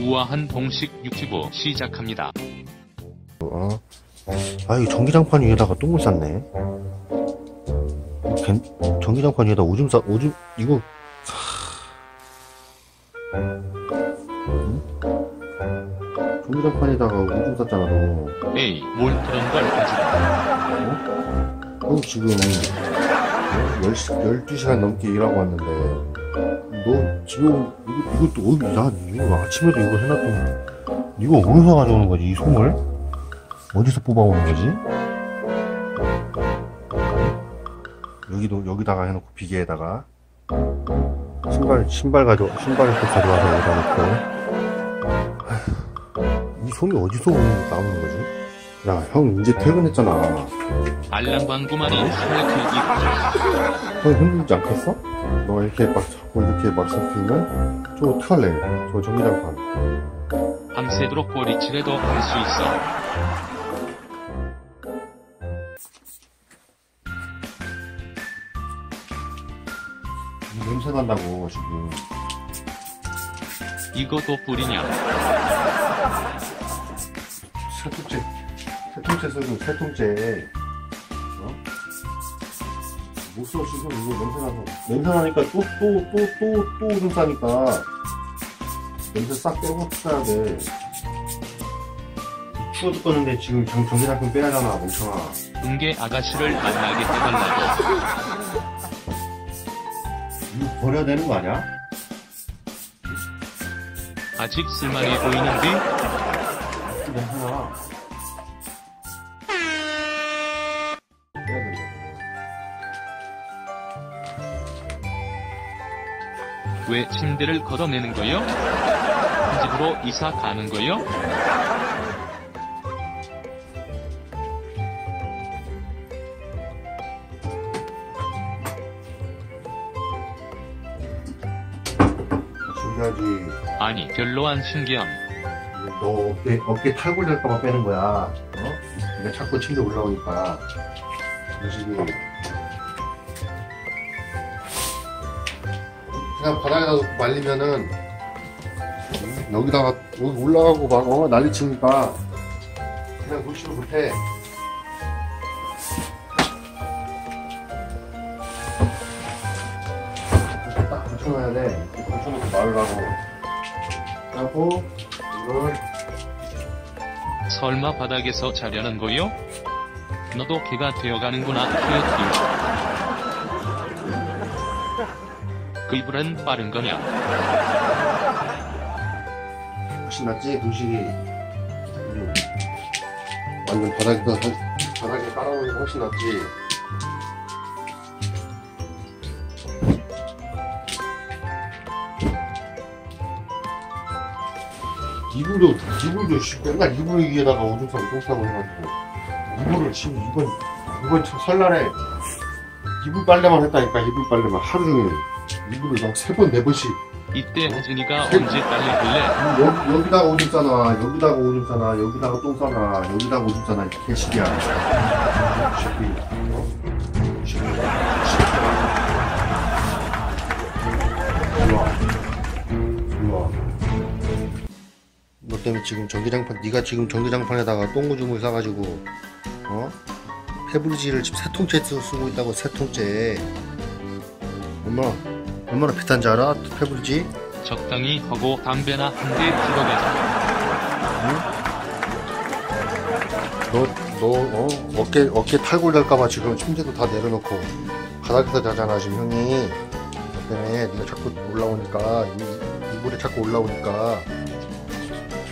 우아한 동식 유튜브 시작합니다. 어? 아, 이거 전기장판 위에다가 똥을 쌌네. 겐- 전기장판 위에다 오줌 싸, 오줌, 이거. 응? 전기장판에다가 오줌 쌌잖아, 너. 에이, 뭘 그런 걸 가지고. 너 지금, 어? 10, 12시간 넘게 일하고 왔는데, 너 지금, 이거, 이것도, 어디, 나, 이거 아침에도 이거 해놨더니, 이거 어디서 가져오는 거지, 이 솜을? 어디서 뽑아오는 거지? 여기도, 여기다가 해놓고, 비계에다가. 신발, 신발 가져, 신발을 또 가져와서 여기다 놓고. 이 솜이 어디서 오는, 나오는 거지? 야, 형, 이제 퇴근했잖아. 알람 광고만이 이렇게 입고 형 힘들지 않겠어? 너가 이렇게 막 자꾸 이렇게 막 섞이면 저 어떡할래? 저 전기장판 밤새도록 꼬리치레도 할수 있어. 냄새 난다고 지금 이것도 뿌리냐? 세 통째 세 통째 쓰고 세 통째 어? 못 써 지금 이거 냄새 나서 냄새 나니까 또 또 또 또 또 오줌 싸니까 냄새 싹 빼고 써야 돼 추워 죽겠는데 지금 전, 전기장판 빼야 하잖아 멍청아 은계 아가씨를 만나게 해달라고. 이거 버려야 되는 거 아니야? 아직 쓸만해 보이는데? 괜찮아. 왜 침대를 걷어내는 거요? 한 집으로 이사 가는 거요? 신기하지. 아니, 별로 안 신기함. 너 어깨, 어깨 탈골 될까봐 빼는 거야. 어? 내가 자꾸 침대 올라오니까. 음식이. 그냥 바닥에다 말리면은, 여기다가 여기 올라가고 막, 어, 난리 치니까, 그냥 놓지도 못해. 딱 붙여놔야 돼. 붙여놓고 말을 하고. 하고, 이걸 설마 바닥에서 자려는 거요? 너도 개가 되어가는구나, 그 이불은 빠른 거냐? 훨씬 낫지 음. 완전 바닥에다 바닥에 깔아놓는 게 훨씬 낫지 이불도 이불도 씨, 맨날 이불 위에다가 오줌 싸고 똥 싸고 해가지고 이불을 지금 이번 이번 참 설날에 이불 빨래만 했다니까 이불 빨래만 하루 종일 이불을 막세 번 네 번씩 이때 하진이가 언제 딸려길래 여기, 여기다가 오줌 싸놔, 여기다가 오줌 싸놔, 여기다가 똥 싸놔, 여기다가 오줌 싸놔, 이 개새끼야. 이 새끼. 어? 이 새끼. 일로 와. 일로 와. 너 때문에 지금 전기장판, 네가 지금 전기장판에다가 똥오줌을 싸가지고, 어? 페브리지를 지금 세 통째 쓰- 쓰고 있다고, 세 통째. 얼마나, 얼마나 비싼지 알아? 페브리지? 적당히 하고 담배나 한대 피워대자. 너, 너, 어? 어깨, 어깨 탈골 될까봐 지금 침대도 다 내려놓고 바닥에서 자잖아, 지금 형이. 그 때문에 네가 자꾸 올라오니까, 이, 이불에 자꾸 올라오니까.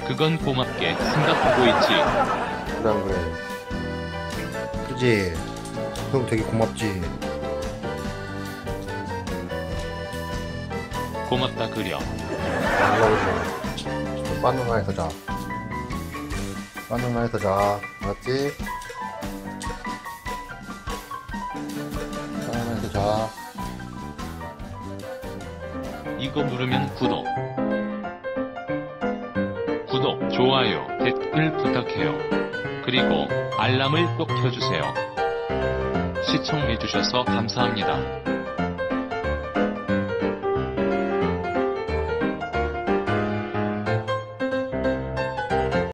그건 고맙게 생각하고 있지. 그래, 안 그래. 그지? 형 되게 고맙지? 고맙다 그려. 마. 바나나에서 자. 바나나에서 자. 알았지? 바나나에서 자. 이거 누르면 구독. 구독, 좋아요, 댓글 부탁해요. 그리고 알람을 꼭 켜주세요. 시청해주셔서 감사합니다.